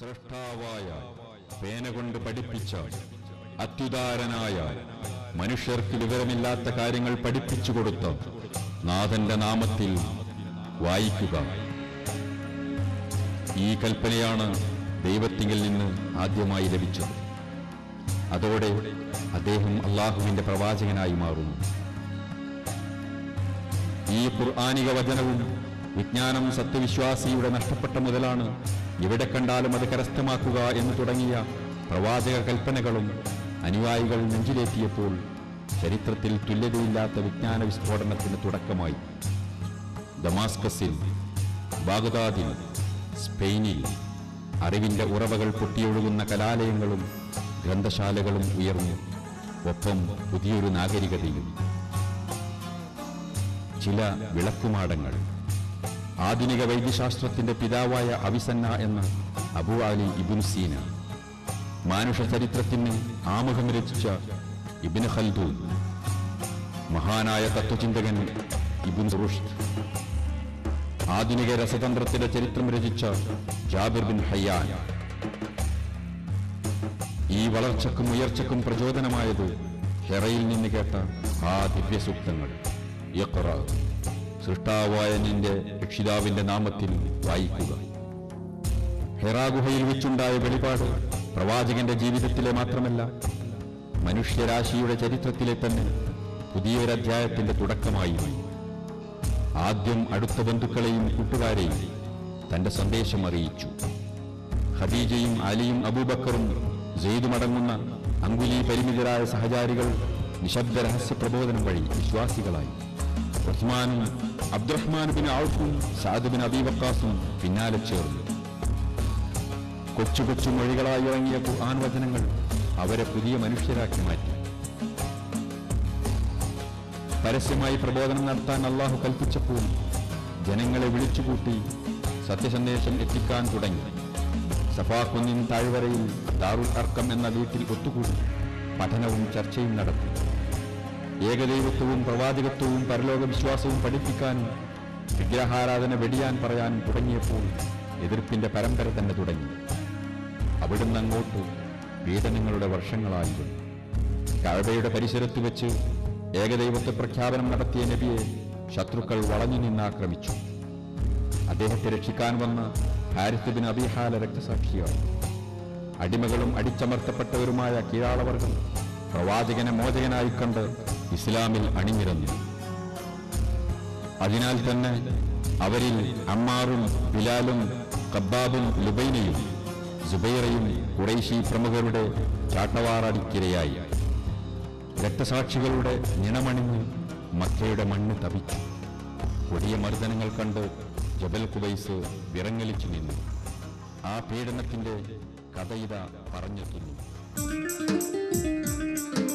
സൃഷ്ടാവായ പേന കൊണ്ട് പഠിപ്പിച്ച അത്യുദാരനായ മനുഷ്യർക്ക് വിവരമില്ലാത്ത കാര്യങ്ങൾ പഠിപ്പിച്ചു കൊടുത്ത നാഥന്റെ നാമത്തിൽ വായിക്കുക. ഈ കൽപ്പനയാണ് ദൈവത്തിങ്കിൽ നിന്ന് ആദ്യമായി ലഭിച്ചത്. അതോടെ അദ്ദേഹം അള്ളാഹുവിന്റെ പ്രവാചകനായി മാറുന്നു. ഈ ഖുർആാനിക വചനവും വിജ്ഞാനം സത്യവിശ്വാസിയുടെ നഷ്ടപ്പെട്ട മുതലാണ് എവിടെ കണ്ടാലും അത് കരസ്ഥമാക്കുക എന്ന് തുടങ്ങിയ പ്രവാചക കൽപ്പനകളും അനുയായികൾ നെഞ്ചിലേറ്റിയപ്പോൾ ചരിത്രത്തിൽ തുല്യതയില്ലാത്ത വിജ്ഞാന വിസ്ഫോടനത്തിന് തുടക്കമായി. ദമാസ്കസിൽ ബാഗ്ദാദിൽ സ്പെയിനിൽ അറിവിന്റെ ഉറവകൾ പൊട്ടിയൊഴുകുന്ന കലാലയങ്ങളും ഗ്രന്ഥശാലകളും ഉയർന്നു. ഒപ്പം പുതിയൊരു നാഗരികതയും. ചില വിളക്കുമാടങ്ങൾ ആധുനിക വൈദ്യശാസ്ത്രത്തിന്റെ പിതാവായ അവിസന്ന എന്ന അബു അലി ഇബുൻ സീന. മാനുഷ ചരിത്രത്തിന് ആമുഖം രചിച്ച ഇബിൻ ഖൽദൂൻ. മഹാനായ തത്വചിന്തകൻ ഇബുൻ റുഷ്ദ്. ആധുനിക രസതന്ത്രത്തിന്റെ ചരിത്രം രചിച്ച ജാബിർ ബിൻ ഹയ്യാൻ. ഈ വളർച്ചക്കും ഉയർച്ചക്കും പ്രചോദനമായത് ഹെറയിൽ നിന്ന് കേട്ട ആ ദിവ്യസൂക്തങ്ങൾ. ഇഖ്റ. സൃഷ്ടാവായ നിന്റെ രക്ഷിതാവിന്റെ നാമത്തിൽ വായിക്കുക. ഹെറാഗുഹയിൽ വെച്ചുണ്ടായ വെളിപാട് പ്രവാചകന്റെ ജീവിതത്തിലെ മാത്രമല്ല മനുഷ്യരാശിയുടെ ചരിത്രത്തിലെ തന്നെ പുതിയൊരധ്യായത്തിന്റെ തുടക്കമായി. ആദ്യം അടുത്ത ബന്ധുക്കളെയും കൂട്ടുകാരെയും തന്റെ സന്ദേശം അറിയിച്ചു. ഖദീജയും അലിയും അബൂബക്കറും ജെയ്തുമടങ്ങുന്ന അങ്കുലി പരിമിതരായ സഹചാരികൾ നിശബ്ദ രഹസ്യ പ്രബോധനം വഴി വിശ്വാസികളായി. ഉസ്മാനും അബ്ദുറഹ്മാൻ ബിൻ ഔഫും സാദ് ബിൻ അബീബക്കാസും പിന്നാലെ ചേർന്നു. കൊച്ചു കൊച്ചു മൊഴികളായി ഇറങ്ങിയ ഖുർആൻ വചനങ്ങൾ അവരെ പുതിയ മനുഷ്യരാക്കി മാറ്റി. പരസ്യമായി പ്രബോധനം നടത്താൻ അള്ളാഹു കൽപ്പിച്ചപ്പോൾ ജനങ്ങളെ വിളിച്ചുകൂട്ടി സത്യസന്ദേശം എത്തിക്കാൻ തുടങ്ങി. സഫാക്കുന്നിൻ താഴ്വരയിൽ ദാറുൽ അർക്കം എന്ന വീട്ടിൽ ഒത്തുകൂടി പഠനവും ചർച്ചയും നടത്തി. ഏകദൈവത്വവും പ്രവാചകത്വവും പരലോക വിശ്വാസവും പഠിപ്പിക്കാനും വിഗ്രഹാരാധന വെടിയാൻ പറയാനും തുടങ്ങിയപ്പോൾ എതിർപ്പിന്റെ പരമ്പര തന്നെ തുടങ്ങി. അവിടുന്ന് അങ്ങോട്ട് പീഡനങ്ങളുടെ വർഷങ്ങളായിരുന്നു. കഴബയുടെ പരിസരത്ത് വെച്ച് ഏകദൈവത്വ പ്രഖ്യാപനം നടത്തിയ നബിയെ ശത്രുക്കൾ വളഞ്ഞു നിന്നാക്രമിച്ചു അദ്ദേഹത്തെ രക്ഷിക്കാൻ വന്ന ഹാരിത്തുബിൻ ബിൻ അബിഹാല രക്തസാക്ഷിയാണ് അടിമകളും അടിച്ചമർത്തപ്പെട്ടവരുമായ കീഴാളവർഗം പ്രവാചകനെ മോചകനായി കണ്ട് ഇസ്ലാമിൽ അണിനിരന്നു. അതിനാൽ തന്നെ അവരിൽ അമ്മാറും ബിലാലും കബ്ബാബും ലുബൈനയും ജുബൈറയും കുറേശി പ്രമുഖരുടെ ചാട്ടവാറടിക്കിരയായി. രക്തസാക്ഷികളുടെ നിണമണിഞ്ഞ് മക്കയുടെ മണ്ണ് തപിച്ചു കൊടിയ മർദ്ദനങ്ങൾ കണ്ട് ജബൽ കുബൈസ് വിറങ്ങലിച്ചു നിന്നു. ആ പീഡനത്തിന്റെ കഥയിത പറഞ്ഞെത്തുന്നു なるほど。